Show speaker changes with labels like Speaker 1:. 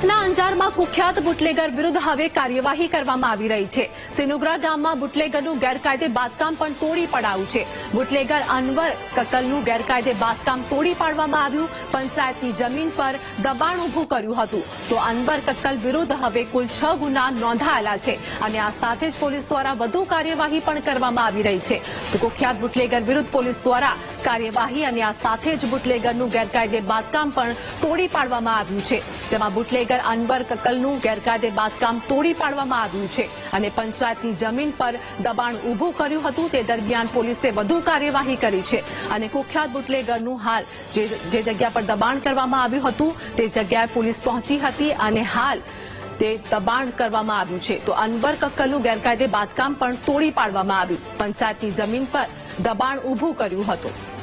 Speaker 1: કચ્છના અંજારમાં કુખ્યાત બુટલેગર વિરુદ્ધ હવે કાર્યવાહી કરવામાં આવી રહી છે. સિનુગ્રા ગામમાં બુટલેગરનું ગેરકાયદે બાંધકામ પણ તોડી પડાયું છે. બુટલેગર અનવર કકલનું ગેરકાયદે બાંધકામ તોડી પાડવામાં આવ્યું. પંચાયતની જમીન પર દબાણ ઊભું કર્યું હતું. તો અનવર કક્કલ વિરુદ્ધ હવે કુલ છ ગુના નોંધાયેલા છે અને આ સાથે જ પોલીસ દ્વારા વધુ કાર્યવાહી પણ કરવામાં આવી રહી છે. તો કુખ્યાત બુટલેગર વિરુદ્ધ પોલીસ દ્વારા કાર્યવાહી અને આ સાથે જ બુટલેગરનું ગેરકાયદે બાંધકામ પણ તોડી પાડવામાં આવ્યું છે. જેમાં બુટલેગર અનવર કકલનું ગેરકાયદે બાંધકામ તોડી પાડવામાં આવ્યું છે અને પંચાયતની જમીન પર દબાણ ઊભું કર્યું હતું તે દરમિયાન પોલીસે વધુ કાર્યવાહી કરી છે અને કુખ્યાત બુટલેગરનું હાલ જે જે જગ્યા પર દબાણ કરવામાં આવ્યું હતું તે જગ્યાએ પોલીસ પહોંચી હતી અને હાલ તે દબાણ કરવામાં આવ્યું છે. તો અનવર કક્કલનું ગેરકાયદે બાંધકામ પણ તોડી પાડવામાં આવ્યું. પંચાયતની જમીન પર દબાણ ઊભું કર્યું હતું.